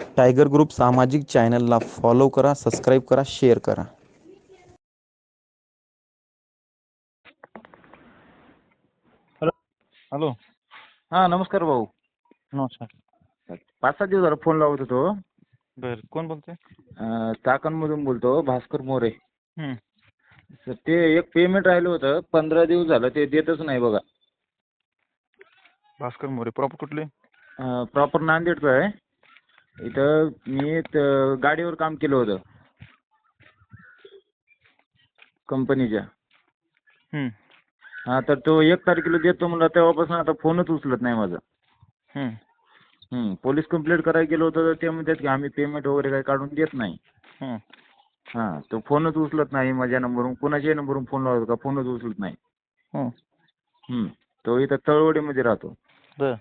Tiger group सामाजिक चॅनलला follow करा सबस्क्राईब करा शेअर करा. हॅलो. हा नमस्कार भाऊ. नमस्कार. पाच सात दिवस झाला फोन लावत होतो. बर कोण बोलतोय? अं, चाकणमधून बोलतो भास्कर मोरे. हं. सर ते एक पेमेंट राहिलं होतं पंधरा दिवस झालं ते देतच नाही बघा. भास्कर मोरे प्रॉपर कुठले? प्रॉपर नांदेडचं आहे. इथं मी त- गाडीवर काम केलं होतं. कंपनीच्या. हं, हा तर तो एक तारखेला देतो म्हणला तेव्हापासून आता फोनच उचलत नाही माझा. पोलीस कंप्लेंट करायला गेलो होतो तर ते म्हणतात की आम्ही पेमेंट वगैरे काही काढून देत नाही. हं. हा तो फोनच उचलत नाही माझ्या नंबरवरून कोणाच्याही नंबरवरून फोन लावतो का फोनच उचलत नाही. हं. तो इथं तळवडीमध्ये राहतो. बर.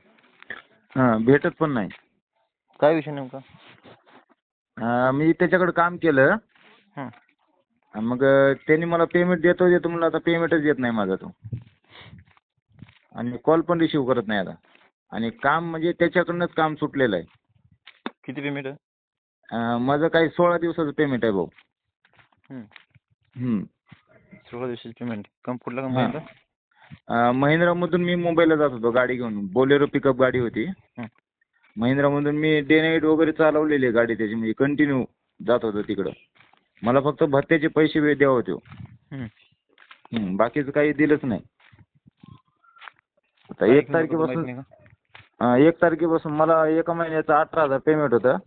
हा भेटत पण नाही. काय विषय नेमका? अं, मी त्याच्याकडे काम केलं. हं. आणि मग अं, त्यांनी मला पेमेंट देतो देतो म्हणलं आता पेमेंटच देत नाही माझा तो. आणि कॉल पण रिसिव्ह करत नाही आता. आणि काम म्हणजे त्याच्याकडनंच काम सुटलेलं आहे. किती पेमेंट आहे? अं, माझं काही सोळा दिवसाचं पेमेंट आहे भाऊ. हं. हं. सोळा दिवसाची पेमेंट कम कुठल्या. कंपनीला अं, महिंद्रामधून मी मुंबईला जात होतो गाडी घेऊन. बोलेरो पिकअप गाडी होती. हं. महिंद्रामधून मी डे नाईट वगैरे चालवलेली आहे गाडी त्याची म्हणजे कंटिन्यू जात होतो तिकडं. मला फक्त भत्त्याचे पैसे वे द्यावा होते. हं. हं, बाकीचं काही दिलंच नाही. आता एक तारखेपासून अं, एक तारखेपासून मला एका महिन्याचं अठरा हजार पेमेंट होतं.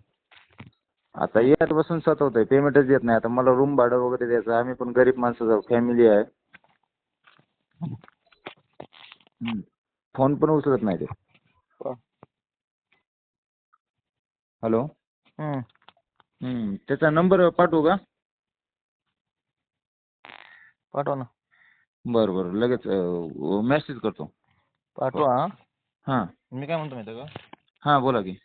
आता एक तारखेपासून सतवत आहे पेमेंटच देत नाही. आता मला रूम भाडं वगैरे द्यायचं आम्ही पण गरीब माणसाचं फॅमिली आहे. हं. फोन पण उचलत नाही ते का? हॅलो? हं. हं, त्याचा नंबर पाठवू का? पाठवा ना. बरं बरं. लगेच मेसेज करतो. पाठवा. हां. मी काय म्हणतो माहिती का? हां बोला की.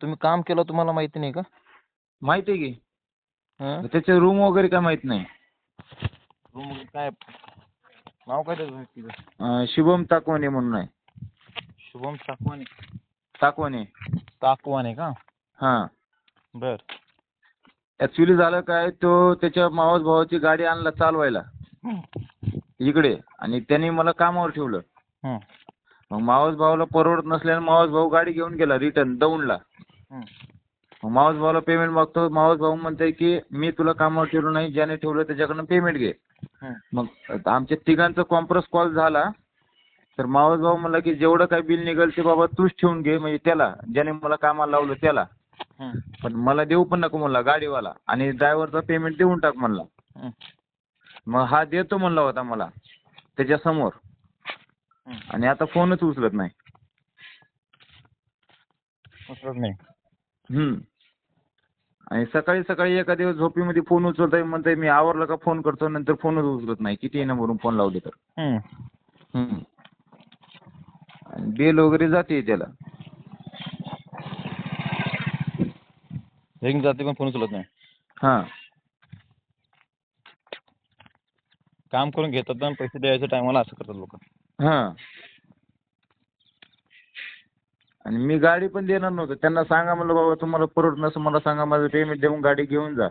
तुम्ही काम केलं तुम्हाला माहिती नाही का? माहिती आहे की. हं? त्याचे रूम वगैरे काय माहीत नाही. रूम काय? नाव काय त्याचं? शुभम ताकवाने म्हणून आहे. शुभम साकवाने. ताकवाने ताकवाने का? हां. बर. ऍक्च्युली झालं काय तो त्याच्या मावस भावाची गाडी आणला चालवायला. इकडे. आणि त्यांनी मला कामावर ठेवलं. हं. मग मावस भावाला परवडत नसल्याने मावस भाऊ गाडी घेऊन गेला रिटर्न दौंडला. मग मावस भावाला पेमेंट मागतो. मावस भाऊ म्हणतोय की मी तुला कामावर ठेवलं नाही ज्याने ठेवलं त्याच्याकडनं पेमेंट घे. हं. मग आमच्या तिघांचा कॉन्फरन्स कॉल झाला. तर मावस भाऊ म्हणला की जेवढं काही बिल निघेल ते बाबा तूच ठेवून घे म्हणजे त्याला. ज्याने मला कामाला लावलं त्याला. पण मला देऊ पण नको म्हणला गाडीवाला. आणि ड्रायव्हरचा पेमेंट देऊन टाक म्हणला. मग हा देतो म्हणला होता मला त्याच्यासमोर. आणि आता फोनच उचलत नाही. उचलत नाही. हम्म. आणि सकाळी सकाळी एका दिवस झोपीमध्ये फोन उचलतोय म्हणतोय मी आवरलं का फोन करतो नंतर फोनच उचलत नाही. किती नंबरून फोन लावले तर. बिल वगैरे जाते त्याला. रिंग जाते पण फोन उचलत नाही. हां. काम करून घेतात आणि पैसे द्यायच्या टायमाला असं करतात लोक. हां. आणि मी गाडी पण देणार नव्हतो. त्यांना सांगा म्हणलं बाबा तुम्हाला परवडत नसं मला सांगा माझं पेमेंट देऊन गाडी घेऊन जा.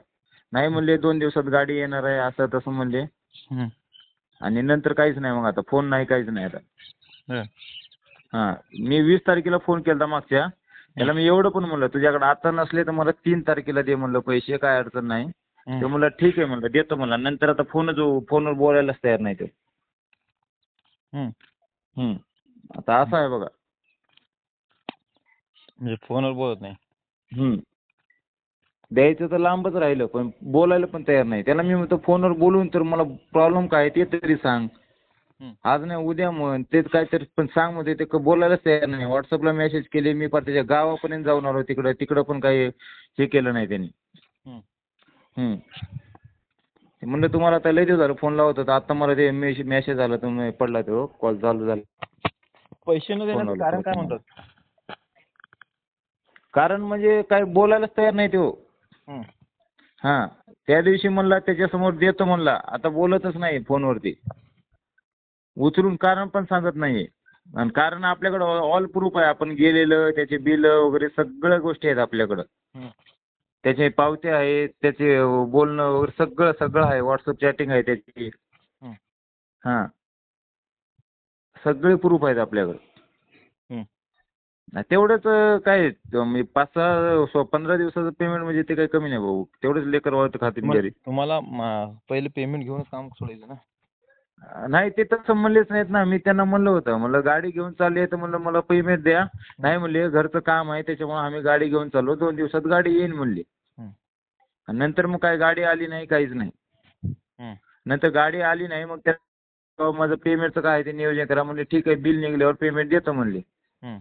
नाही म्हणले दोन दिवसात गाडी येणार आहे असं तसं म्हणले. आणि नंतर काहीच नाही मग आता फोन नाही काहीच नाही आता. हां मी वीस तारखेला फोन केला मागच्या. त्याला मी एवढं पण म्हणलं तुझ्याकडे आता नसले तर मला तीन तारखेला दे म्हणलं पैसे काय अडचण नाही. ते म्हणलं ठीक आहे म्हणलं देतो म्हणला. नंतर आता फोनच फोनवर बोलायलाच तयार नाही तो. हम्म. आता असं आहे बघा. म्हणजे फोनवर बोलत नाही. हम्म. द्यायचं तर लांबच राहिलं पण बोलायला पण तयार नाही. त्याला मी म्हणतो फोनवर बोलून तर मला प्रॉब्लेम काय ते तरी सांग. आज नाही उद्या म्हण. तेच काहीतरी पण सांग म्हणते ते क- बोलायलाच तयार नाही. व्हॉट्सअपला मेसेज केले मी पण त्याच्या गावापर्यंत जाऊन आलो तिकडं. तिकडं पण काही हे केलं नाही त्यांनी. म्हणलं तुम्हाला आता लय दिवस झालं फोन लावत होता. आता मला ते मेसेज आला तुम्ही पडला तो. कॉल चालू झाला. पैसे न देण्याचं कारण काय म्हणतात? कारण म्हणजे काय बोलायलाच तयार नाही तो. हं. हां. त्या दिवशी म्हणला त्याच्यासमोर देतो म्हणला. आता बोलतच नाही फोनवरती. उचलून कारण पण सांगत नाही आणि कारण आपल्याकडं ऑल प्रूफ आहे. आपण गेलेलं त्याचे बिल वगैरे सगळ्या गोष्टी आहेत आपल्याकडं. त्याचे पावत्या आहेत त्याचे बोलणं वगैरे सगळं सगळं आहे. व्हॉट्सअप चॅटिंग आहे त्याची. हं. सगळे प्रूफ आहेत आपल्याकडं. तेवढंच काय म्हणजे पाच सहा सो- पंधरा दिवसाचं पेमेंट म्हणजे ते काही कमी नाही भाऊ. तेवढंच लेकर वाळत खातील तुम्हाला पहिले पेमेंट घेऊनच काम सोडायचं ना? नाही ते तसं म्हणलेच नाहीत ना. मी त्यांना म्हणलं होतं. म्हणलं गाडी घेऊन चालली आहे तर म्हणलं मला पेमेंट द्या. नाही म्हणले घरचं काम आहे त्याच्यामुळे आम्ही गाडी घेऊन चाललो. दोन दिवसात गाडी येईन म्हणली. हं. आणि नंतर मग काय गाडी आली नाही काहीच नाही. हं. नंतर गाडी आली नाही मग त्या अहो, माझं पेमेंटचं काय ते नियोजन करा. म्हणले ठीक आहे बिल निघल्यावर पेमेंट देतो म्हणले. हं.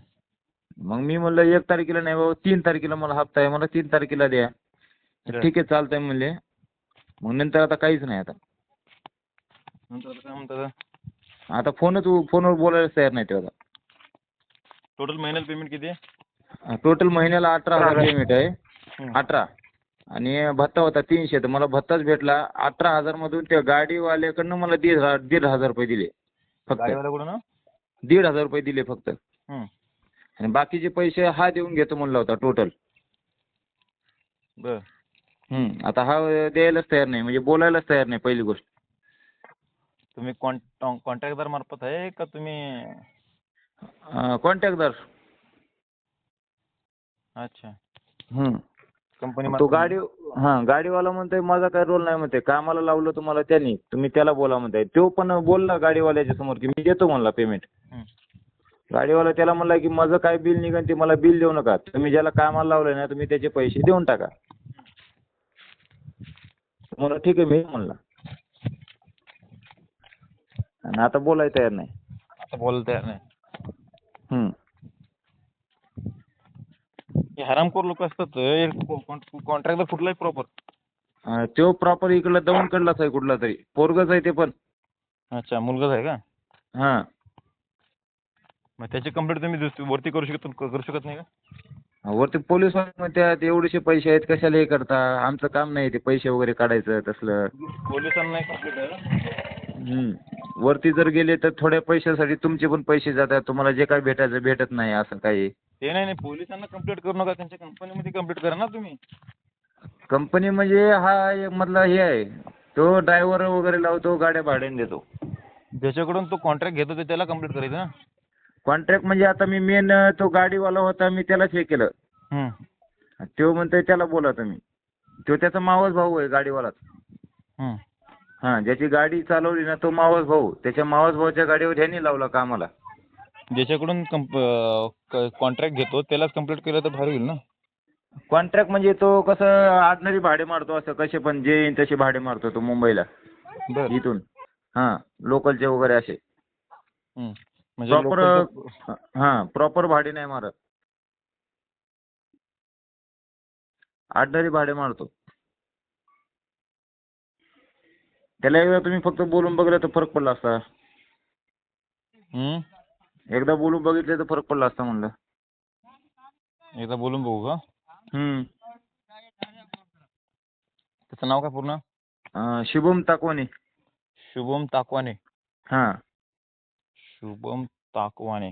मग मी म्हणलं एक तारखेला नाही बाबा तीन तारखेला मला हप्ता आहे. मला तीन तारखेला द्या. ठीक आहे चालतंय म्हणले. मग नंतर आता काहीच नाही आता. नंतर काय म्हणतात? आता फोनच फोनवर बोलायला तयार नाही ते आता. टोटल महिन्याला पेमेंट किती? आहे टोटल महिन्याला अठरा हजार पेमेंट आहे. अठरा. आणि भत्ता होता तीनशे. तर मला भत्ताच भेटला. अठरा हजार मधून त्या गाडीवाल्याकडनं मला दीड हजार दीड हजार रुपये दिले. फक्त. ना दीड हजार रुपये दिले फक्त. हं. आणि बाकीचे पैसे हा देऊन घेतो म्हणला होता टोटल बर. आता हा द्यायलाच तयार नाही. म्हणजे बोलायलाच तयार नाही पहिली गोष्ट. तुम्ही कॉन्ट्रॅक्टदार मार्फत आहे का तुम्ही कॉन्टॅक्टदार? अच्छा. कंपनी तो गाडी हा गाडीवाला म्हणतोय माझा काय रोल नाही म्हणते कामाला लावलं तुम्हाला त्यांनी तुम्ही त्याला बोला म्हणताय. तो पण बोलला गाडीवाल्याच्या समोर की मी देतो म्हणला पेमेंट. गाडीवाला त्याला म्हणला की माझं काय बिल निघन ते मला बिल देऊ नका. तुम्ही ज्याला कामाला लावलंय ना तुम्ही त्याचे पैसे देऊन टाका. म्हणलं ठीक आहे मी म्हणला. आणि आता बोलाय तयार नाही. आता बोलायला तयार नाही. हं. हरामखोर लोक असतात कॉन्ट्रॅक्टर कुठलाही प्रॉपर तो प्रॉपर इकडला दौंडकडलाच आहे कुठला तरी. पोरगच आहे ते पण. अच्छा मुलगाच आहे का? हां. मग त्याची कंप्लेंट तुम्ही वरती करू शकत करू शकत नाही का? वरती पोलीस म्हणतात एवढेसे पैसे आहेत कशाला हे करता? आमचं काम नाही ते पैसे वगैरे काढायचं तसलं. पोलिसांना हम्म. वरती जर गेले तर थोड्या पैशासाठी तुमचे पण पैसे जातात. तुम्हाला जे काय भेटायचं भेटत नाही असं काही. ते नाही नाही. पोलिसांना कंप्लेंट करू नका. त्यांच्या कंपनीमध्ये कंप्लेंट करा ना तुम्ही. कंपनी म्हणजे हा एक मधला हे आहे. तो ड्रायव्हर वगैरे लावतो गाड्या भाड्याने देतो. ज्याच्याकडून तो कॉन्ट्रॅक्ट घेतो ते त्याला कंप्लेंट करायचं ना? कॉन्ट्रॅक्ट म्हणजे आता मी मेन तो गाडीवाला होता मी त्यालाच हे केलं. तो म्हणतोय त्याला बोला तुम्ही. तो त्याचा मावस भाऊ आहे गाडीवालाच. हां ज्याची गाडी चालवली ना तो मावस भाऊ. त्याच्या मावस भाऊच्या गाडीवर ह्यांनी लावला कामाला. ज्याच्याकडून कॉन्ट्रॅक्ट घेतो त्यालाच कंप्लेंट केलं तर भारी होईल ना? कॉन्ट्रॅक्ट म्हणजे तो कसं ऑर्डिनरी भाडे मारतो असं कसे पण जे येईन तसे भाडे मारतो तो मुंबईला. बर. इथून. हां लोकलचे वगैरे असे. म्हणजे प्रॉपर लोकलचं- हां प्रॉपर भाडे नाही मारत. ऑर्डिनरी भाडे मारतो. त्याला एकदा तुम्ही फक्त बोलून बघलं तर फरक पडला असता. हं? एकदा बोलून बघितलं तर फरक पडला असता म्हणलं. एकदा बोलून बघू का? हम्म. त्याचं नाव काय पूर्ण? अं, शुभम ताकवाने. शुभम ताकवाने. हां. शुभम ताकवाने.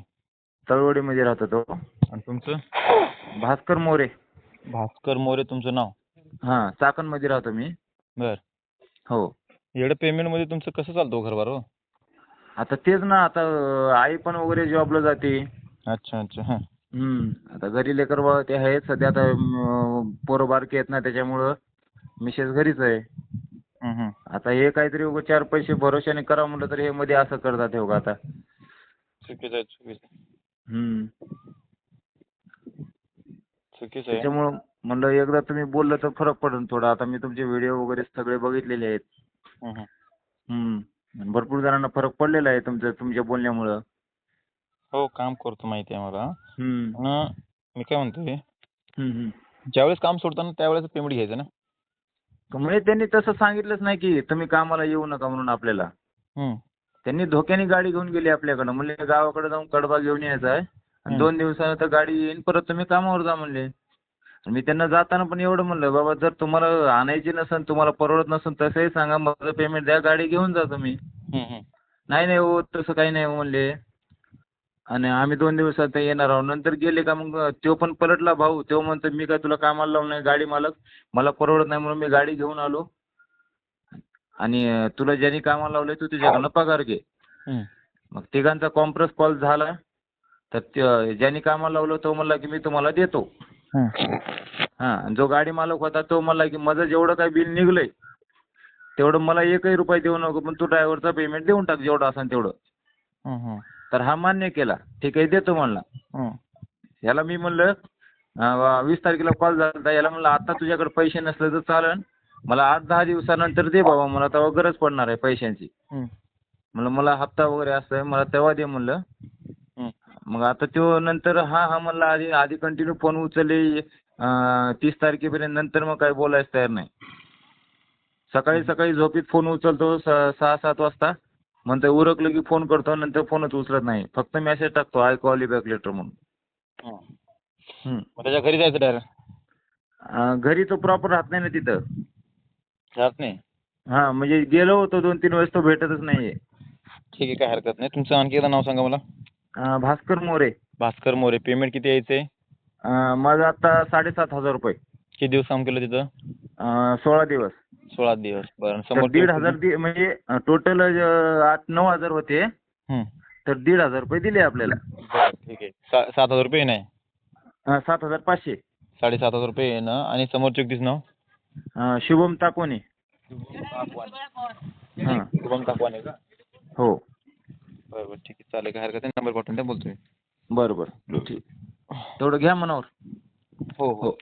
तळवडीमध्ये राहतो तो आणि तुमचं? भास्कर मोरे. भास्कर मोरे तुमचं नाव? हां चाकणमध्ये राहतो मी. बर. हो. एवढं पेमेंटमध्ये तुमचं कसं चालतं घरबार हो आता तेच ना आता अं, आई पण वगैरे जॉबला जाते अच्छा अच्छा हां हम्म. आता घरी लेकर बाळ ते आहेत सध्या आता अं, पोरं बारकी आहेत ना त्याच्यामुळं मिसेस घरीच आहे हं, हं. आता हे काहीतरी उगाच चार पैसे भरोशाने करा म्हणलं तर हे मध्ये असं करतात हे बघा आता चुकीचं आहे चुकीचं आहे. हम्म. चुकीचं आहे त्याच्यामुळं म्हणलं एकदा तुम्ही बोललं तर फरक पडेल थोडा आता मी तुमचे व्हिडिओ वगैरे सगळे बघितलेले आहेत हं, हं. हम्म. भरपूर जणांना फरक पडलेला आहे तुमच्या तुमच्या बोलण्यामुळं हो काम करतो माहिती आहे मला हम्म. मी काय म्हणतोय हम्म, हम्म. ज्यावेळेस काम सोडताना त्यावेळेस पेमेंट घ्यायचं ना म्हणजे त्यांनी तसं सांगितलंच नाही की तुम्ही कामाला येऊ नका म्हणून आपल्याला हं. त्यांनी धोक्याने गाडी घेऊन गेली आपल्याकडं म्हणले गावाकडे जाऊन कडबा घेऊन यायचा आहे आणि. दोन दिवसानं तर गाडी येईन परत तुम्ही कामावर जा म्हणले मी त्यांना जाताना पण एवढं म्हणलं बाबा जर तुम्हाला आणायची नसेल तुम्हाला परवडत नसेल तसंही सांगा माझं पेमेंट द्या गाडी घेऊन जा तुम्ही. हं, हं. नाही नाही हो तसं काही नाही म्हणले. आणि आम्ही दोन दिवसात येणार आहोत. नंतर गेले का मग तो पण पलटला भाऊ. तो म्हणतो मी काय तुला कामाला लावलं नाही गाडी मालक. मला परवडत नाही म्हणून मी गाडी घेऊन आलो. आणि तुला ज्यांनी कामाला लावलंय तू तुझ्याकडनं पगार घे. मग तिघांचा कॉन्फरन्स कॉल झाला. तर ज्यांनी कामाला लावलं तो म्हणला की मी तुम्हाला देतो. हा जो गाडी मालक होता तो म्हणला की माझं जेवढं काय बिल निघलंय तेवढं मला एकही रुपये देऊ नको पण तू ड्रायव्हरचा पेमेंट देऊन टाक जेवढं असेल तेवढं तर हा मान्य केला ठीक आहे देतो म्हणला. याला मी म्हणलं वीस तारखेला कॉल झाला. याला म्हणलं आता तुझ्याकडे पैसे नसले तर चालेल मला आठ दहा दिवसानंतर दे बाबा मला तेव्हा गरज पडणार आहे पैशांची. म्हणलं मला हप्ता वगैरे असतोय मला तेव्हा दे म्हणलं. मग आता तो नंतर हा हा म्हणला आधी आधी कंटिन्यू फोन उचलले. तीस तारखेपर्यंत नंतर मग काही बोलायचं तयार नाही. सकाळी सकाळी झोपीत फोन उचलतो स- सहा सात वाजता. म्हणतो उरकलं की फोन करतो नंतर फोनच उचलत नाही. फक्त मेसेज टाकतो I call you back later म्हणून. त्याच्या घरी जायचं डायरेक्ट घरी तो प्रॉपर राहत नाही ना तिथं. जात नाही? हा म्हणजे गेलो होतो दोन तीन वेळेस तो भेटतच नाहीये. ठीक आहे काय हरकत नाही. तुमचं आणखी एकदा नाव सांगा मला. अं, भास्कर मोरे. भास्कर मोरे पेमेंट किती यायचंय? अं, माझं आता साडेसात हजार रुपये. किती दिवस काम केलं तिथं? अं, सोळा दिवस. सोळा दिवस बरं. तर समोर दीड हजार दि- म्हणजे टोटल आठ नऊ हजार होते. तर दीड हजार रुपये दिले आपल्याला. बरं, ठीक आहे. सा- सात हजार रुपये नाही अं, सात हजार पाचशे. साडेसात हजार रुपये ना आणि समोरचे व्यक्तीचं नाव? अं, शुभम ताकोने हां. शुभम काकवाने का? हो. बरं बरं ठीक आहे. चालेल काय हरकत नाही नंबर पाठवून द्या बोलतोय. बरं बरं. ठीक. तेवढं घ्या मनावर. हो हो.